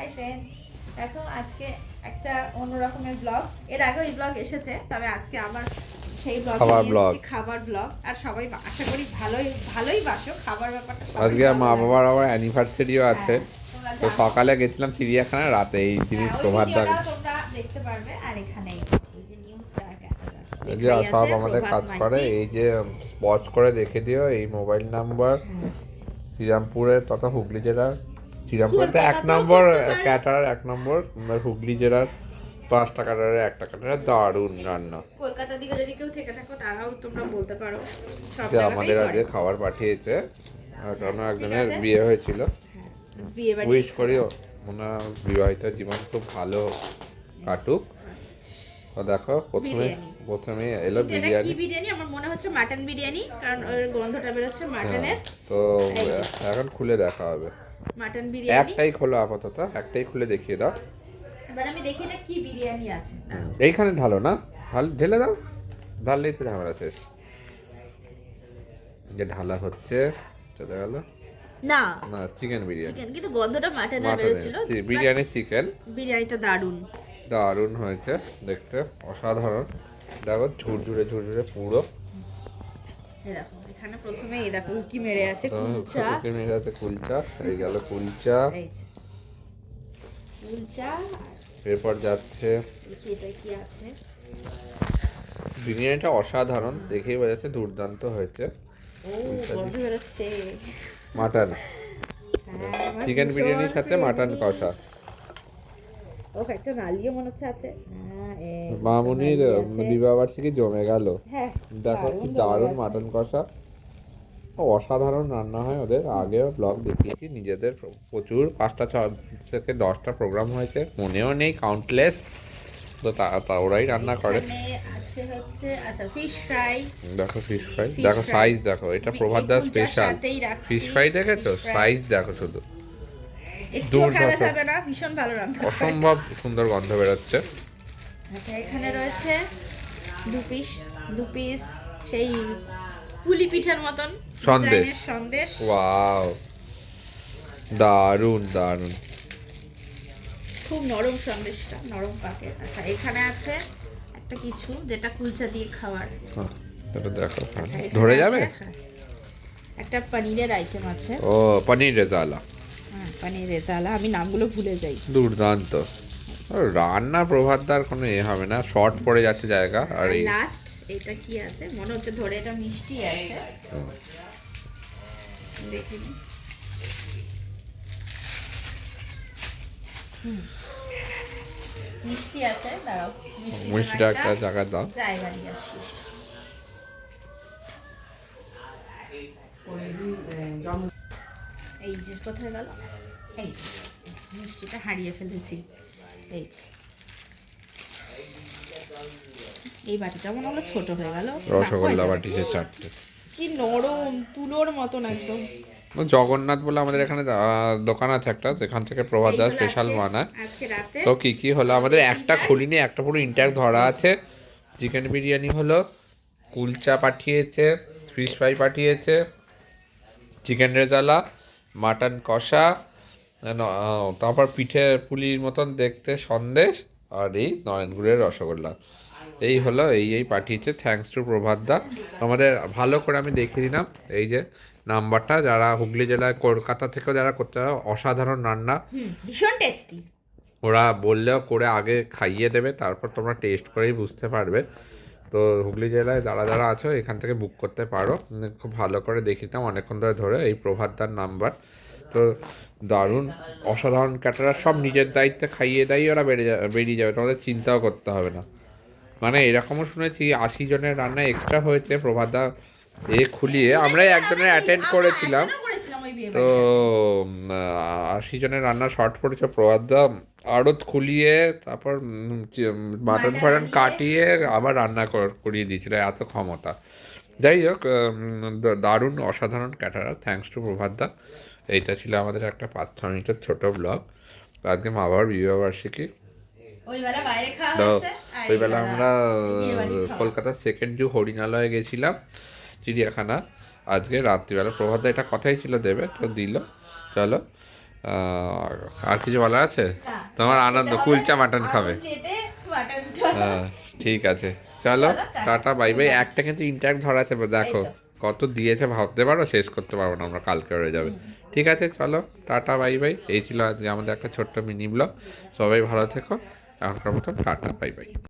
Hi friends দেখো আজকে একটা অন্য রকমের ব্লগ এর আগেও এই ব্লগ এসেছে তবে আজকে আবার সেই ব্লগ খাবার vlog। খাবার ব্লগ আর সবাই আশা করি ভালোই ভালোই বাসো। খাবার ব্যাপারটা আজকে মা বাবার আবার অ্যানিভার্সারিও আছে। হ্যাঁ, তো সকালে গেছিলাম চিড়িয়াখানা রাতে এই জিনিস হ্যাঁ, প্রভাত তোমরা দেখতে পারবে। আর এখানে এই যে নিউজ যে সব আমাদের কাজ করে এই যে স্পচ করে দেখে দিও এই মোবাইল নাম্বার শ্রীরামপুরের তথা হুগলি জেলার। শ্রীরামপুরে তো এক নম্বর ক্যাটার এক নম্বর হুগলি জেলার পাঁচটা ক্যাটারে একটা ক্যাটারে দারুণ রান্না। কলকাতা দিকে যদি কেউ থেকে থাকো তারাও তোমরা বলতে পারো। যে আমাদের আজকে খাবার পাঠিয়েছে কারণ একজনের বিয়ে হয়েছিল। হ্যাঁ, উইশ করিও। ওনার বিবাহিত জীবন খুব ভালো কাটুক। তো দেখো প্রথমে। প্রথমে এলো বিরিয়ানি কি বিরিয়ানি। আমার মনে হচ্ছে মাটন বিরিয়ানি কারণ ওর গন্ধটা বেরোচ্ছে মাটনের। হ্যাঁ, তো এখন খুলে দেখা হবে। মাটন বিরিয়ানি একটাই খোলো আপাতত একটাই খুলে দেখিয়ে দাও। এবার আমি দেখি এটা কি বিরিয়ানি আছে। এইখানে ঢালো না? ঢাল ঢেলে দাও। ঢাললেই তো ঝামেলা শেষ। যে ঢালা হচ্ছে চলে গেল। না। না চিকেন বিরিয়ানি। চিকেন কিন্তু গন্ধটা মাটনের বেরোচ্ছিল। বিরিয়ানি চিকেন। বিরিয়ানিটা দারুণ। দারুণ হয়েছে দেখতে অসাধারণ। দেখো ঝুরঝুরে ঝুরঝুরে পুরো। এই দেখো। এখানে প্রথমে এই দেখো উকি মেরে আছে তো কুলচা। চিকেন মেরে আছে কুলচা এই গেল কুলচা। এই কুলচা এরপর যাচ্ছে। এটা কি আছে। বিরিয়ানিটা অসাধারণ দেখেই বোঝা যাচ্ছে দুর্দান্ত হয়েছে। মাটন। হ্যাঁ, চিকেন বিরিয়ানির সাথে মাটন কষা। ও একটা নালিও মনে হচ্ছে আছে। হ্যাঁ, মামুনির বিবাহ বার্ষিকী জমে গেল। হ্যাঁ দেখো কি দারুণ মাটন কষা। অসাধারণ রান্না হয় ওদের। আগেও ব্লগ দেখিয়েছি নিজেদের প্রচুর পাঁচটা ছ থেকে দশটা প্রোগ্রাম হয়েছে মনেও নেই কাউন্টলেস তো তা ওরাই রান্না করে। হচ্ছে আচ্ছা ফিশ ফ্রাই দেখো ফিশ ফ্রাই দেখো সাইজ দেখো এটা প্রভাত এই দা স্পেশাল ফিশ ফ্রাই দেখেছ? সাইজ দেখো শুধু। ভীষণ ভালো রান্না অসম্ভব সুন্দর গন্ধ বেরোচ্ছে। আচ্ছা এখানে রয়েছে দু পিস দু পিস সেই পুলি পিঠার মতন সন্দেশ। সন্দেশ। ওয়াও। দারুণ দারুণ। খুব নরম সন্দেশটা নরম পাকের। আচ্ছা এখানে আছে একটা কিছু যেটা কুলচা দিয়ে খাওয়ার। হ্যাঁ, এটা দেখো। আচ্ছা ধরে যাবে? হ্যাঁ। একটা পনিরের আইটেম আছে। ও পনির রেজালা হ্যাঁ পনির রেজালা আমি নামগুলো ভুলে যাই। দুর্দান্ত। রান্না প্রভাতদার কোনো এ হবে না। শর্ট পড়ে যাচ্ছে জায়গা আর লাস্ট এটা কি আছে? মনে হচ্ছে ধরে এটা মিষ্টি আছে। দেখি নি। হুম। মিষ্টি আছে দাঁড়াও। মিষ্টিটা একটা জায়গা দাও। জায়গা দিয়ে আসি। এই যে কোথায় গেল? এই মিষ্টিটা হারিয়ে ফেলেছি। এই। এই বাটিটা মনে হলো ছোট হয়ে গেল। রসগোল্লা বাটিছে চারটে। কি নরম তুলোর মতন একদম। জগন্নাথ বলে আমাদের এখানে দোকান আছে একটা সেখান থেকে প্রভাতদা এইগুলো স্পেশাল বানায়। তো কি কি হলো? আমাদের একটা খুলিনি একটা পুরো ইন্ট্যাক্ট ধরা আছে। চিকেন বিরিয়ানি হলো কুলচা পাঠিয়েছে ফিশ ফ্রাই পাঠিয়েছে চিকেন রেজালা মাটন কষা তারপর পিঠে পুলির মতন দেখতে সন্দেশ আর এই নয়নগুড়ের রসগোল্লা। এই হলো এই এই পাঠিয়েছে। থ্যাংকস টু প্রভাতদা আমাদের ভালো করে আমি দেখিয়ে দিলাম এই যে নাম্বারটা যারা হুগলি জেলায় কলকাতা থেকেও যারা করতে হয় অসাধারণ রান্না। ভীষণ টেস্টি ওরা বললেও করে আগে খাইয়ে দেবে তারপর তোমরা টেস্ট করেই বুঝতে পারবে। তো হুগলি জেলায় যারা যারা আছো এখান থেকে বুক করতে পারো। খুব ভালো করে দেখিতাম অনেকক্ষণ ধরে ধরে এই প্রভাতদার নাম্বার। তো দারুণ, অসাধারণ ক্যাটারার সব নিজের দায়িত্বে খাইয়ে দাইয়ে ওরা বেড়ে যাবে বেরিয়ে যাবে, তোমাদের চিন্তাও করতে হবে না। মানে এরকমও শুনেছি, আশি জনের রান্না এক্সট্রা হয়েছে, প্রভাতদা এ খুলিয়ে আমরা একজনের অ্যাটেন্ড করেছিলাম। তো আশি জনের রান্না শর্ট পড়েছে, প্রভাতদা আড়ত খুলিয়ে, তারপর মাটন ফাটন কাটিয়ে আবার রান্না কর- করিয়ে দিয়েছিল, এত ক্ষমতা। যাই হোক দা- দারুণ অসাধারণ ক্যাটারার। থ্যাঙ্কস টু প্রভাতদা এইটা ছিল আমাদের একটা পাঁচ ছ মিনিটের ছোটো ব্লগ। আজকে মা বাবার বিবাহবার্ষিকী ওই বেলা তো ওই বেলা আমরা। কলকাতার সেকেন্ড জু হরিণালয়ে গেছিলাম চিড়িয়াখানা। আজকে রাত্রিবেলা প্রভাত এটা কথাই ছিল দেবে তো দিল। চলো আর কিছু বলার আছে? তোমার আনন্দ কুলচা মাটন খাবে। হ্যাঁ ঠিক আছে। চলো টাটা। বাই বাই একটা কিন্তু ইন্টারনেট ধরা আছে দেখো কত দিয়েছে ভাবতে পারো শেষ করতে পারব না আমরা কালকে হয়ে যাবে। ঠিক আছে চলো টাটা বাই বাই এই ছিল আজকে আমাদের একটা ছোট্ট মিনি ব্লগ সবাই ভালো থেকো এখনকার মতো টাটা বাই বাই